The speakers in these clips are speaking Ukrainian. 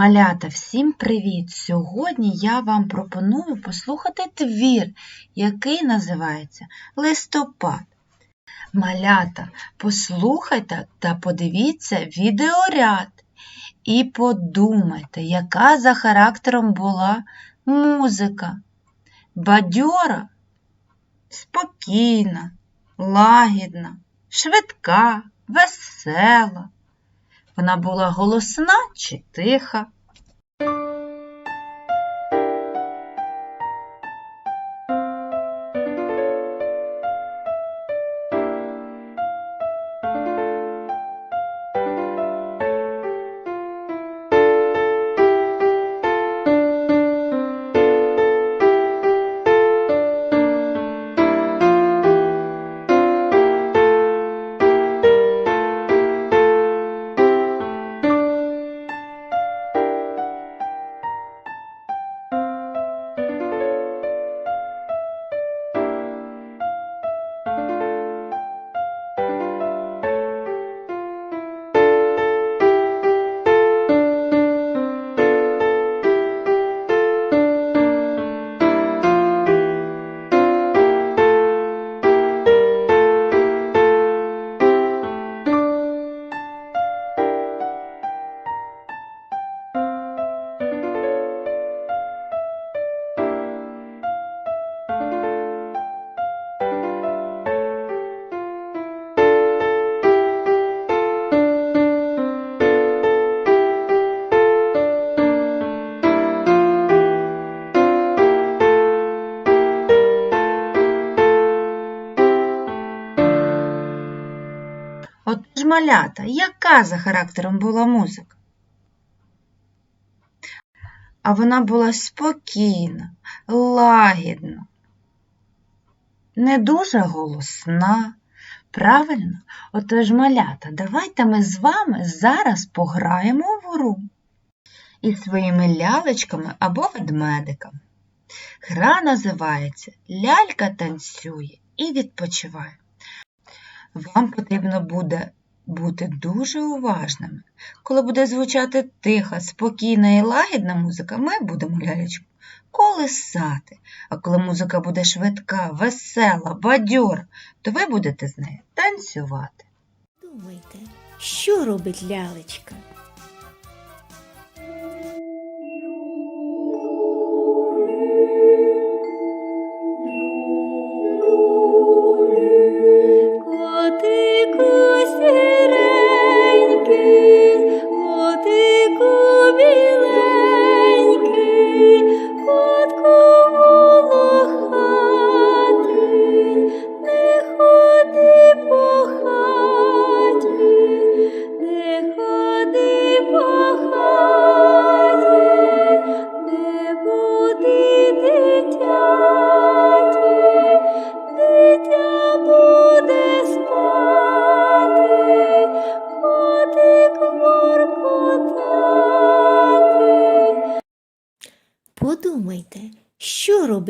Малята, всім привіт! Сьогодні я вам пропоную послухати твір, який називається Листопад. Малята, послухайте та подивіться відеоряд і подумайте, яка за характером була музика. Бадьора, спокійна, лагідна, швидка, весела. Вона була голосна чи тиха. Малята, яка за характером була музика? А вона була спокійна, лагідна, не дуже голосна. Правильно? Отож, малята, давайте ми з вами зараз пограємо в гру із своїми лялечками або ведмедиками. Гра називається Лялька танцює і відпочиває. Вам потрібно буде бути дуже уважними. Коли буде звучати тиха, спокійна і лагідна музика, ми будемо лялечку колисати. А коли музика буде швидка, весела, бадьора, то ви будете з нею танцювати. Думайте, що робить лялечка?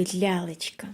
Робить лялечка?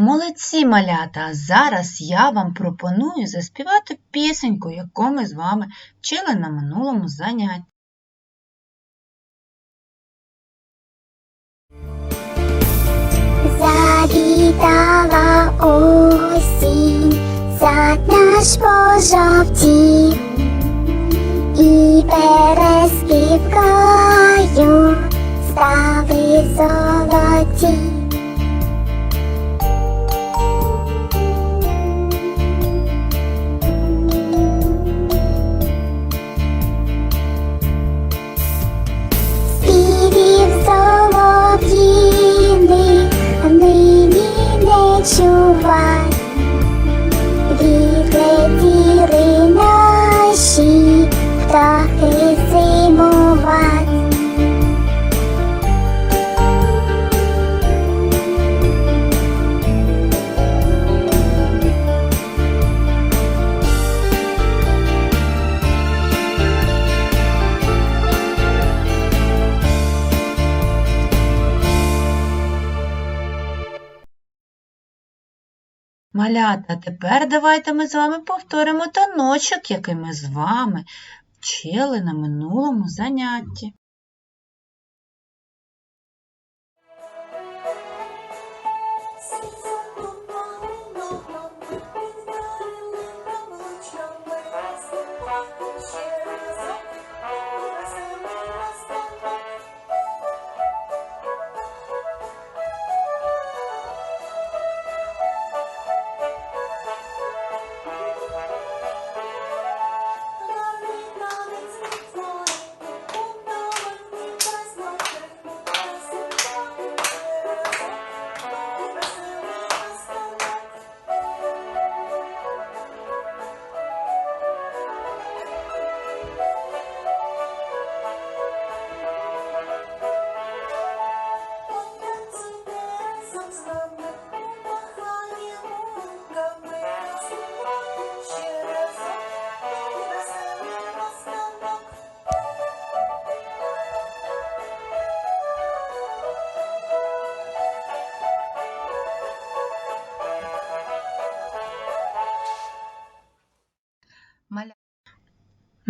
Молодці, малята! Зараз я вам пропоную заспівати пісеньку, яку ми з вами вчили на минулому занятті. Завітала осінь, сад наш пожовтів, і в краю золоті. Малята, тепер давайте ми з вами повторимо таночок, який ми з вами вчили на минулому занятті.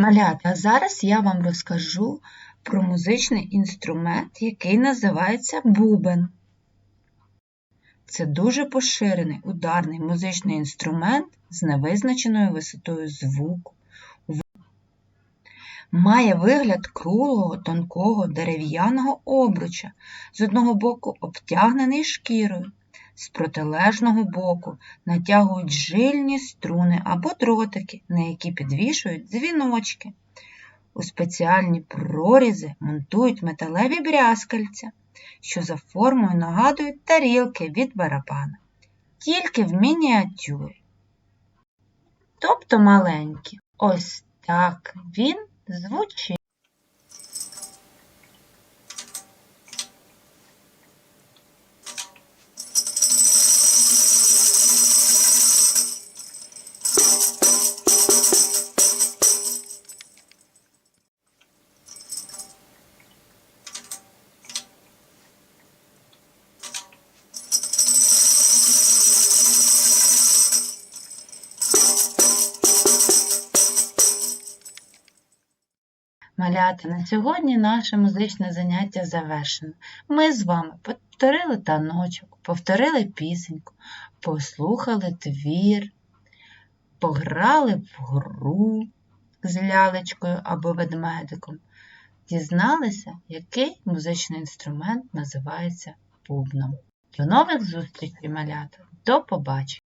Малята, зараз я вам розкажу про музичний інструмент, який називається бубен. Це дуже поширений ударний музичний інструмент з невизначеною висотою звуку. Має вигляд круглого тонкого дерев'яного обруча, з одного боку обтягнений шкірою, з протилежного боку натягують жильні струни або дротики, на які підвішують дзвіночки. У спеціальні прорізи монтують металеві брязкальця, що за формою нагадують тарілки від барабана, тільки в мініатюрі. Тобто маленькі. Ось так він звучить. Малята, на сьогодні наше музичне заняття завершено. Ми з вами повторили таночок, повторили пісеньку, послухали твір, пограли в гру з лялечкою або ведмедиком, дізналися, який музичний інструмент називається бубном. До нових зустрічей, малята! До побачення!